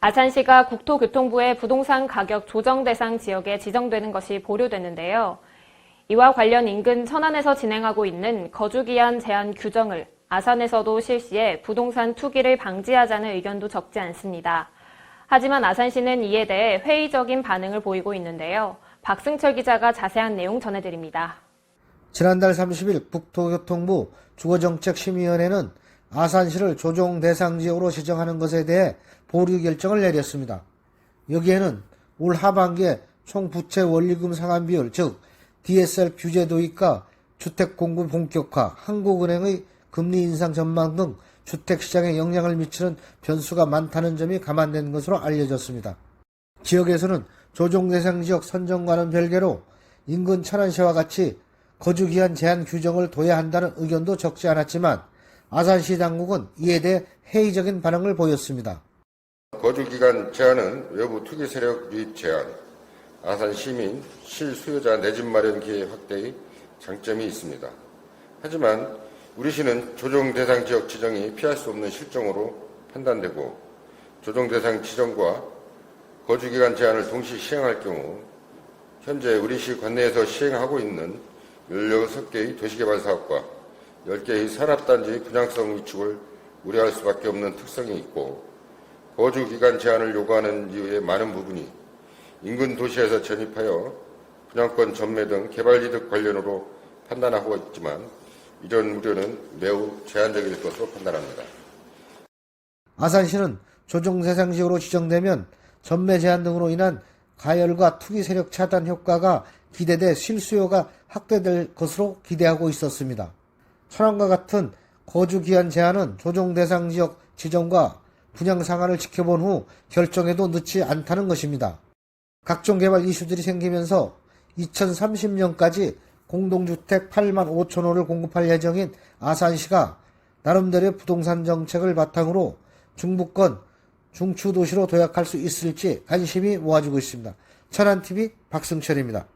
아산시가 국토교통부의 부동산 가격 조정 대상 지역에 지정되는 것이 보류됐는데요. 이와 관련 인근 천안에서 진행하고 있는 거주기한 제한 규정을 아산에서도 실시해 부동산 투기를 방지하자는 의견도 적지 않습니다. 하지만 아산시는 이에 대해 회의적인 반응을 보이고 있는데요. 박승철 기자가 자세한 내용 전해드립니다. 지난달 30일 국토교통부 주거정책심의위원회는 아산시를 조정 대상 지역으로 지정하는 것에 대해 보류 결정을 내렸습니다. 여기에는 올 하반기에 총 부채 원리금 상환 비율, 즉 DSR 규제 도입과 주택 공급 본격화, 한국은행의 금리 인상 전망 등 주택 시장에 영향을 미치는 변수가 많다는 점이 감안된 것으로 알려졌습니다. 지역에서는 조정 대상 지역 선정과는 별개로 인근 천안시와 같이 거주 기한 제한 규정을 둬야 한다는 의견도 적지 않았지만 아산시 당국은 이에 대해 회의적인 반응을 보였습니다. 거주기간 제한은 외부 투기 세력 유입 제한, 아산 시민 실수요자 내 집 마련 기회 확대의 장점이 있습니다. 하지만 우리 시는 조정 대상 지역 지정이 피할 수 없는 실정으로 판단되고 조정 대상 지정과 거주기간 제한을 동시 시행할 경우 현재 우리 시 관내에서 시행하고 있는 16개의 도시개발 사업과 10개의 산업단지 분양성 위축을 우려할 수밖에 없는 특성이 있고 거주기간 제한을 요구하는 이유의 많은 부분이 인근 도시에서 전입하여 분양권 전매 등 개발이득 관련으로 판단하고 있지만 이런 우려는 매우 제한적일 것으로 판단합니다. 아산시는 조정 대상 지역으로 지정되면 전매 제한 등으로 인한 가열과 투기 세력 차단 효과가 기대돼 실수요가 확대될 것으로 기대하고 있었습니다. 천안과 같은 거주 기한 제한은 조정 대상 지역 지정과 분양 상한을 지켜본 후 결정해도 늦지 않다는 것입니다. 각종 개발 이슈들이 생기면서 2030년까지 공동주택 8만 5천 호를 공급할 예정인 아산시가 나름대로의 부동산 정책을 바탕으로 중부권 중추도시로 도약할 수 있을지 관심이 모아지고 있습니다. 천안TV 박승철입니다.